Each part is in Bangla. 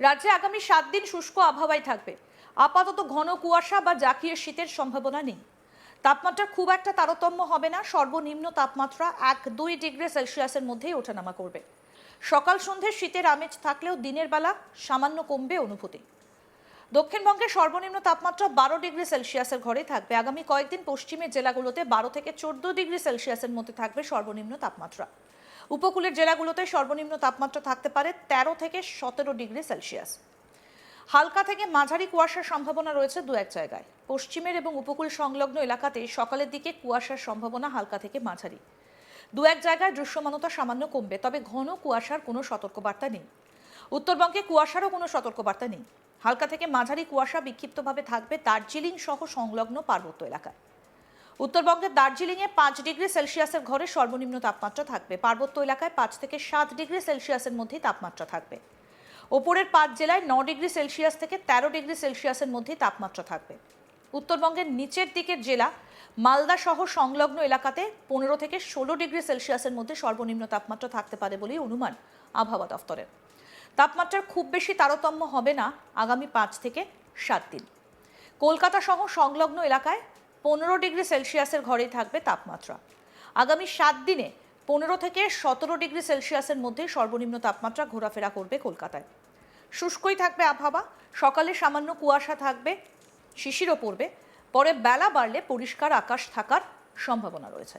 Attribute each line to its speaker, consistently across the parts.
Speaker 1: রাজ্যে আগামী সাত দিন শুষ্ক আবহাওয়াই থাকবে। আপাতত ঘন কুয়াশা বা জাকিয়ে শীতের সম্ভাবনা নেই। তাপমাত্রা খুব একটা তারতম্য হবে না, সর্বনিম্ন তাপমাত্রা এক দুই ডিগ্রি সেলসিয়াসের মধ্যেই ওঠানামা করবে। সকাল সন্ধ্যে শীতের আমেজ থাকলেও দিনের বেলা সামান্য কমবে অনুভূতি। দক্ষিণবঙ্গের সর্বনিম্ন তাপমাত্রা বারো ডিগ্রি সেলসিয়াসের ঘরে থাকবে। আগামী কয়েকদিন পশ্চিমের জেলাগুলোতে বারো থেকে চোদ্দ ডিগ্রি সেলসিয়াসের মধ্যে থাকবে সর্বনিম্ন তাপমাত্রা। উপকূলের জেলাগুলোতে সর্বনিম্ন তাপমাত্রা থাকতে পারে তেরো থেকে সতেরো ডিগ্রি সেলসিয়াস। হালকা থেকে মাঝারি কুয়াশার সম্ভাবনা রয়েছে দু এক জায়গায়। পশ্চিমের এবং উপকূল সংলগ্ন এলাকাতে সকালের দিকে কুয়াশার সম্ভাবনা হালকা থেকে মাঝারি। দু এক জায়গায় দৃশ্যমানতা সামান্য কমবে, তবে ঘন কুয়াশার কোনো সতর্কবার্তা নেই। উত্তরবঙ্গে কুয়াশারও কোনো সতর্কবার্তা নেই। হালকা থেকে মাঝারি কুয়াশা বিক্ষিপ্তভাবে থাকবে দার্জিলিং সহ সংলগ্ন পার্বত্য এলাকায়। উত্তরবঙ্গের দার্জিলিংয়ে পাঁচ ডিগ্রি সেলসিয়াসের ঘরে সর্বনিম্ন তাপমাত্রা থাকবে। পার্বত্য এলাকায় পাঁচ থেকে সাত ডিগ্রি সেলসিয়াসের মধ্যেই তাপমাত্রা থাকবে। ওপরের পাঁচ জেলায় ন ডিগ্রি সেলসিয়াস থেকে তেরো ডিগ্রি সেলসিয়াসের মধ্যেই তাপমাত্রা থাকবে। উত্তরবঙ্গের নিচের দিকের জেলা মালদা সহ সংলগ্ন এলাকাতে পনেরো থেকে ষোলো ডিগ্রি সেলসিয়াসের মধ্যে সর্বনিম্ন তাপমাত্রা থাকতে পারে বলেই অনুমান আবহাওয়া দফতরের। তাপমাত্রার খুব বেশি তারতম্য হবে না আগামী পাঁচ থেকে সাত দিন। কলকাতা সহ সংলগ্ন এলাকায় পনেরো ডিগ্রি সেলসিয়াসের ঘরেই থাকবে তাপমাত্রা। আগামী সাত দিনে পনেরো থেকে সতেরো ডিগ্রি সেলসিয়াসের মধ্যে সর্বনিম্ন তাপমাত্রা ঘোরাফেরা করবে কলকাতায়। শুষ্কই থাকবে আবহাওয়া, সকালে সামান্য কুয়াশা থাকবে, শিশিরও পড়বে, পরে বেলা বাড়লে পরিষ্কার আকাশ থাকার সম্ভাবনা রয়েছে।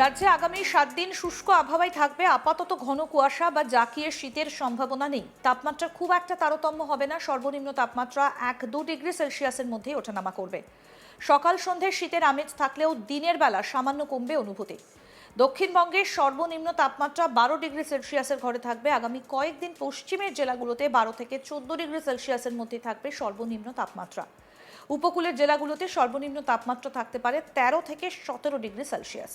Speaker 1: রাজ্যে আগামী সাত দিন শুষ্ক আবহাওয়ায় থাকবে আপাতত ঘন কুয়াশা বা জাকিয়ে শীতের সম্ভাবনা নেই। তাপমাত্রা খুব একটা তারতম্য হবে না, সর্বনিম্ন তাপমাত্রা এক দু ডিগ্রি সেলসিয়াসের মধ্যেই ওঠানামা করবে। সকাল সন্ধ্যে শীতের আমেজ থাকলেও দিনের বেলা সামান্য কমবে অনুভূতি। দক্ষিণবঙ্গের সর্বনিম্ন তাপমাত্রা বারো ডিগ্রি সেলসিয়াসের ঘরে থাকবে। আগামী কয়েকদিন পশ্চিমের জেলাগুলোতে বারো থেকে চোদ্দ ডিগ্রি সেলসিয়াসের মধ্যে থাকবে সর্বনিম্ন তাপমাত্রা। উপকূলের জেলাগুলোতে সর্বনিম্ন তাপমাত্রা থাকতে পারে তেরো থেকে সতেরো ডিগ্রি সেলসিয়াস।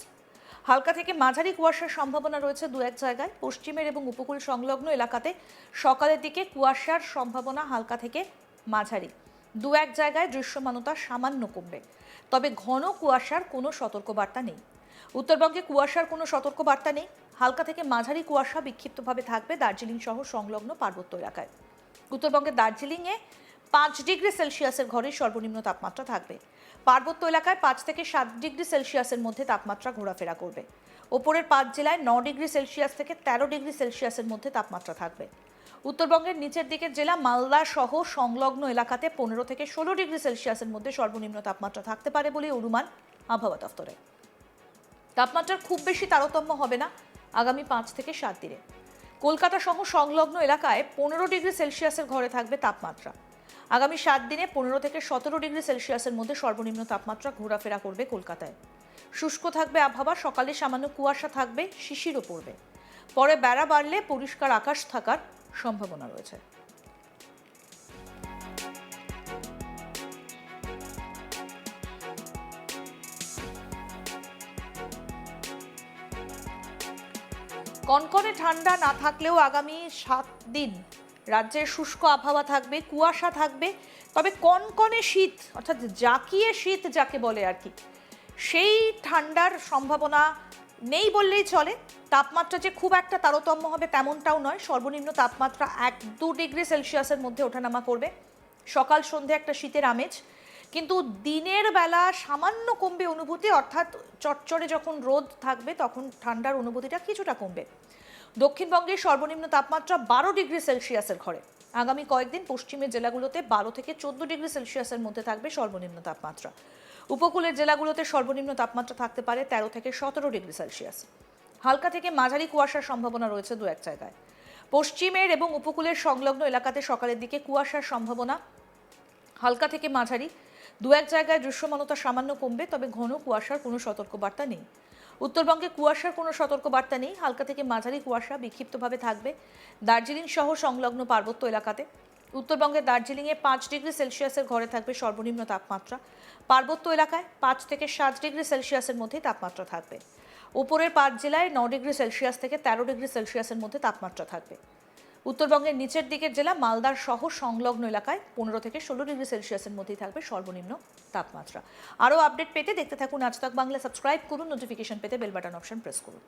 Speaker 1: হালকা থেকে মাঝারি কুয়াশার সম্ভাবনা রয়েছে দু এক জায়গায়। পশ্চিমের এবং উপকূল সংলগ্ন এলাকাতে সকালের দিকে কুয়াশার সম্ভাবনা হালকা থেকে মাঝারি। দু এক জায়গায় দৃশ্যমানতা সামান্য কমবে। তবে ঘন কুয়াশার কোনো সতর্কবার্তা নেই। উত্তরবঙ্গে কুয়াশার কোনো সতর্কবার্তা নেই। হালকা থেকে মাঝারি কুয়াশা বিক্ষিপ্তভাবে থাকবে দার্জিলিং সহ সংলগ্ন পার্বত্য এলাকায়। উত্তরবঙ্গের দার্জিলিংয়ে পাঁচ ডিগ্রি সেলসিয়াসের ঘরে সর্বনিম্ন তাপমাত্রা থাকবে। পার্বত্য এলাকায় পাঁচ থেকে সাত ডিগ্রি সেলসিয়াসের মধ্যে তাপমাত্রা ঘোরাফেরা করবে। ওপরের পাঁচ জেলায় ন ডিগ্রি সেলসিয়াস থেকে তেরো ডিগ্রি সেলসিয়াসের মধ্যে তাপমাত্রা থাকবে। উত্তরবঙ্গের নিচের দিকের জেলা মালদা সহ সংলগ্ন এলাকাতে পনেরো থেকে ষোলো ডিগ্রি সেলসিয়াসের মধ্যে সর্বনিম্ন তাপমাত্রা থাকতে পারে বলে অনুমান আবহাওয়া দফতরে। তাপমাত্রার খুব বেশি তারতম্য হবে না আগামী পাঁচ থেকে সাত দিনে। কলকাতা সহ সংলগ্ন এলাকায় পনেরো ডিগ্রি সেলসিয়াসের ঘরে থাকবে তাপমাত্রা। আগামী সাত দিনে পনেরো থেকে সতেরো ডিগ্রি সেলসিয়াসের মধ্যে সর্বনিম্ন তাপমাত্রা ঘোরাফেরা করবে কলকাতায়। শুষ্ক থাকবে আবহাওয়া, সকালে সামান্য কুয়াশা থাকবে, শিশিরও পড়বে। পরে বেড়া বাড়লে পরিষ্কার আকাশ থাকার সম্ভাবনা রয়েছে। কনকনে ঠান্ডা না থাকলেও আগামী সাত দিন রাজ্যের শুষ্ক আবহাওয়া থাকবে, কুয়াশা থাকবে, তবে কনকনে শীত, অর্থাৎ জাকিয়ে শীত যাকে বলে আর কি, সেই ঠান্ডার সম্ভাবনা নেই বললেই চলে। তাপমাত্রা যে খুব একটা তারতম্য হবে তেমনটাও নয়, সর্বনিম্ন তাপমাত্রা এক দু ডিগ্রি সেলসিয়াসের মধ্যে ওঠানামা করবে। সকাল সন্ধে একটা শীতের আমেজ, কিন্তু দিনের বেলা সামান্য কমবে অনুভূতি, অর্থাৎ চটচড়ে যখন রোদ থাকবে, তখন ঠান্ডার অনুভূতিটা কিছুটা কমবে। দক্ষিণবঙ্গের সর্বনিম্ন তাপমাত্রা বারো ডিগ্রি সেলসিয়াসের ঘরে। আগামী কয়েকদিন পশ্চিমের জেলাগুলোতে বারো থেকে চোদ্দ ডিগ্রি সেলসিয়াসের মধ্যে থাকবে সর্বনিম্ন তাপমাত্রা। উপকূলের জেলাগুলোতে সর্বনিম্ন তাপমাত্রা থাকতে পারে তেরো থেকে সতেরো ডিগ্রি সেলসিয়াস। হালকা থেকে মাঝারি কুয়াশার সম্ভাবনা রয়েছে দু এক জায়গায়। পশ্চিমের এবং উপকূলের সংলগ্ন এলাকাতে সকালের দিকে কুয়াশার সম্ভাবনা হালকা থেকে মাঝারি। দু এক জায়গায় দৃশ্যমানতা সামান্য কমবে, তবে ঘন কুয়াশার কোনো সতর্কবার্তা নেই। উত্তরবঙ্গে কুয়াশার কোনো সতর্কবার্তা নেই। হালকা থেকে মাঝারি কুয়াশা বিক্ষিপ্তভাবে থাকবে। দার্জিলিং সহ সংলগ্ন পার্বত্য এলাকাতে। উত্তরবঙ্গের দার্জিলিংয়ে পাঁচ ডিগ্রি সেলসিয়াসের ঘরে থাকবে সর্বনিম্ন তাপমাত্রা। পার্বত্য এলাকায় পাঁচ থেকে সাত ডিগ্রি সেলসিয়াসের মধ্যে তাপমাত্রা থাকবে। উপরের পাঁচ জেলায় ন ডিগ্রি সেলসিয়াস থেকে তেরো ডিগ্রি সেলসিয়াসের মধ্যে তাপমাত্রা থাকবে। উত্তরবঙ্গের নিচের দিকের জেলা মালদার সহ সংলগ্ন এলাকায় পনেরো থেকে ষোলো ডিগ্রি সেলসিয়াসের মধ্যেই থাকবে সর্বনিম্ন তাপমাত্রা। আরও আপডেট পেতে দেখতে থাকুন আজ বাংলা। সাবস্ক্রাইব করুন, নোটিফিকেশন পেতে বেল বাটন অপশন প্রেস করুন।